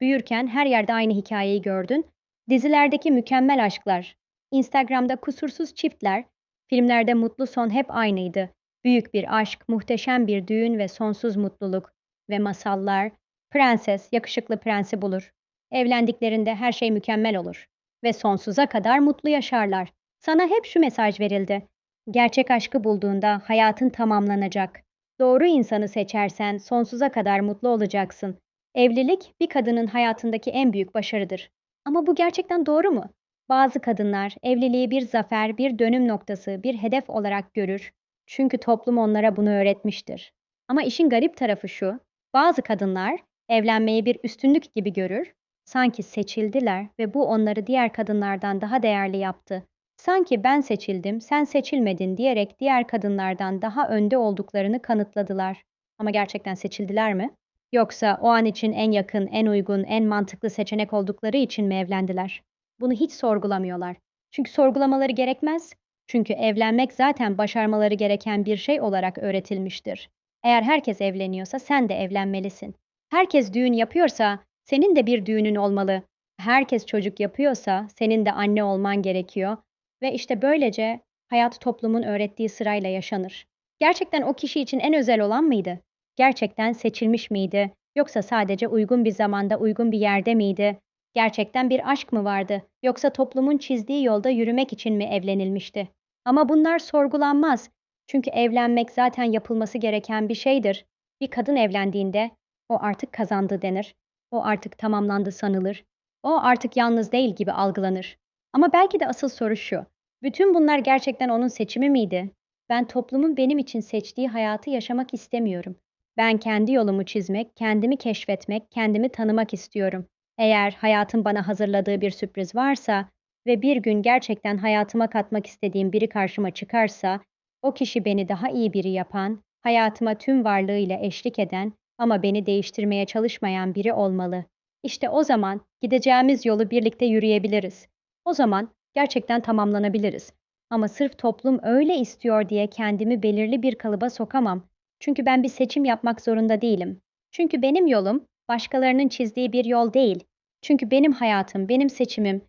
Büyürken her yerde aynı hikayeyi gördün. Dizilerdeki mükemmel aşklar, Instagram'da kusursuz çiftler, filmlerde mutlu son hep aynıydı. Büyük bir aşk, muhteşem bir düğün ve sonsuz mutluluk ve masallar, prenses yakışıklı prensi bulur. Evlendiklerinde her şey mükemmel olur ve sonsuza kadar mutlu yaşarlar. Sana hep şu mesaj verildi. Gerçek aşkı bulduğunda hayatın tamamlanacak. Doğru insanı seçersen sonsuza kadar mutlu olacaksın. Evlilik bir kadının hayatındaki en büyük başarıdır. Ama bu gerçekten doğru mu? Bazı kadınlar evliliği bir zafer, bir dönüm noktası, bir hedef olarak görür. Çünkü toplum onlara bunu öğretmiştir. Ama işin garip tarafı şu, bazı kadınlar evlenmeyi bir üstünlük gibi görür, sanki seçildiler ve bu onları diğer kadınlardan daha değerli yaptı. Sanki ben seçildim, sen seçilmedin diyerek diğer kadınlardan daha önde olduklarını kanıtladılar. Ama gerçekten seçildiler mi? Yoksa o an için en yakın, en uygun, en mantıklı seçenek oldukları için mi evlendiler? Bunu hiç sorgulamıyorlar. Çünkü sorgulamaları gerekmez. Çünkü evlenmek zaten başarmaları gereken bir şey olarak öğretilmiştir. Eğer herkes evleniyorsa sen de evlenmelisin. Herkes düğün yapıyorsa senin de bir düğünün olmalı. Herkes çocuk yapıyorsa senin de anne olman gerekiyor ve işte böylece hayat toplumun öğrettiği sırayla yaşanır. Gerçekten o kişi için en özel olan mıydı? Gerçekten seçilmiş miydi? Yoksa sadece uygun bir zamanda, uygun bir yerde miydi? Gerçekten bir aşk mı vardı? Yoksa toplumun çizdiği yolda yürümek için mi evlenilmişti? Ama bunlar sorgulanmaz. Çünkü evlenmek zaten yapılması gereken bir şeydir. Bir kadın evlendiğinde o artık kazandı denir. O artık tamamlandı sanılır. O artık yalnız değil gibi algılanır. Ama belki de asıl soru şu. Bütün bunlar gerçekten onun seçimi miydi? Ben toplumun benim için seçtiği hayatı yaşamak istemiyorum. Ben kendi yolumu çizmek, kendimi keşfetmek, kendimi tanımak istiyorum. Eğer hayatın bana hazırladığı bir sürpriz varsa ve bir gün gerçekten hayatıma katmak istediğim biri karşıma çıkarsa, o kişi beni daha iyi biri yapan, hayatıma tüm varlığıyla eşlik eden ama beni değiştirmeye çalışmayan biri olmalı. İşte o zaman gideceğimiz yolu birlikte yürüyebiliriz. O zaman gerçekten tamamlanabiliriz. Ama sırf toplum öyle istiyor diye kendimi belirli bir kalıba sokamam. Çünkü ben bir seçim yapmak zorunda değilim. Çünkü benim yolum başkalarının çizdiği bir yol değil. Çünkü benim hayatım, benim seçimim